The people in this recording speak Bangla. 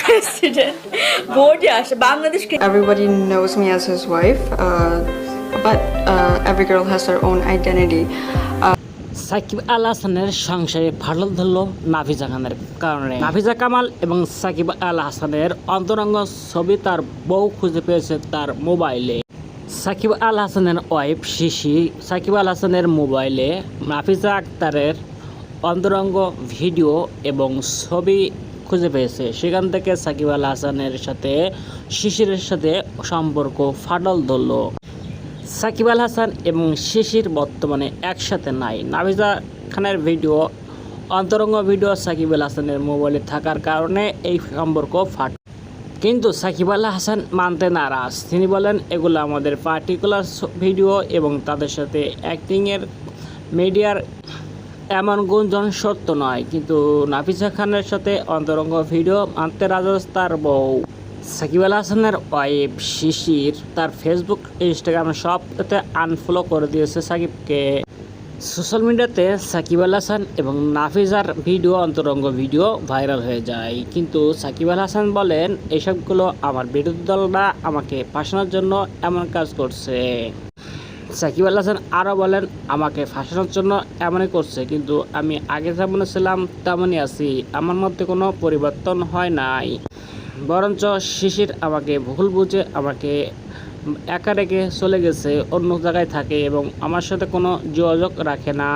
প্রেসিডেন্ট বোর্ডে আসে Bangladesh Everybody knows me as his wife, uh, but uh, every girl has their own identity. Shakib Al হাসানের সংসারে ফাটল ধরল নাফিজা খানের কারণে। নাফিজা কামাল এবং সাকিব আল হাসানের অন্তরঙ্গ ছবি তার বউ খুঁজে পেয়েছে তার মোবাইলে। সাকিব আল হাসানের ওয়াইফ শিশি সাকিব আল হাসানের মোবাইলে নাফিজা আক্তারের অন্তরঙ্গ ভিডিও এবং ছবি খুঁজে পেয়েছে। সেখান থেকে সাকিব আল হাসানের সাথে, শিশিরের সাথে সম্পর্ক ফাটল ধরল। সাকিব আল হাসান এবং শিশির বর্তমানে একসাথে নাই। নাভিজা খানের ভিডিও, অন্তরঙ্গ ভিডিও সাকিব আল হাসানের মোবাইলে থাকার কারণে এই সম্পর্ক ফাট কিন্তু সাকিব আল হাসান মানতে নারাজ। তিনি বলেন, এগুলো আমাদের পার্টিকুলার ভিডিও এবং তাদের সাথে অ্যাক্টিংয়ের মিডিয়ার এমন গুঞ্জন সত্য নয়, কিন্তু নাফিসা খানের সাথে অন্তরঙ্গ ভিডিও মানতে রাজাস তার বউ। সাকিব আল হাসানের ওয়াইফ শিশির তার ফেসবুক, ইনস্টাগ্রাম সবতে আনফলো করে দিয়েছে সাকিবকে। সোশ্যাল মিডিয়াতে সাকিব আল হাসান এবং নাফিজার ভিডিও, অন্তরঙ্গ ভিডিও ভাইরাল হয়ে যায়। কিন্তু সাকিব আল হাসান বলেন, এসবগুলো আমার বিরোধী দলরা আমাকে ফাঁসানোর জন্য এমন কাজ করছে। সাকিব আল হাসান আরও বলেন, আমাকে ফাঁসানোর জন্য এমনই করছে, কিন্তু আমি আগে যেমন ছিলাম, তেমনই আছি। আমার মধ্যে কোনো পরিবর্তন হয় নাই। বরঞ্চ শিশির আমাকে ভুল বুঝে আমাকে একা রেখে চলে গেছে, অন্য জায়গায় থাকে এবং আমার সাথে কোনো যোগাযোগ রাখে না।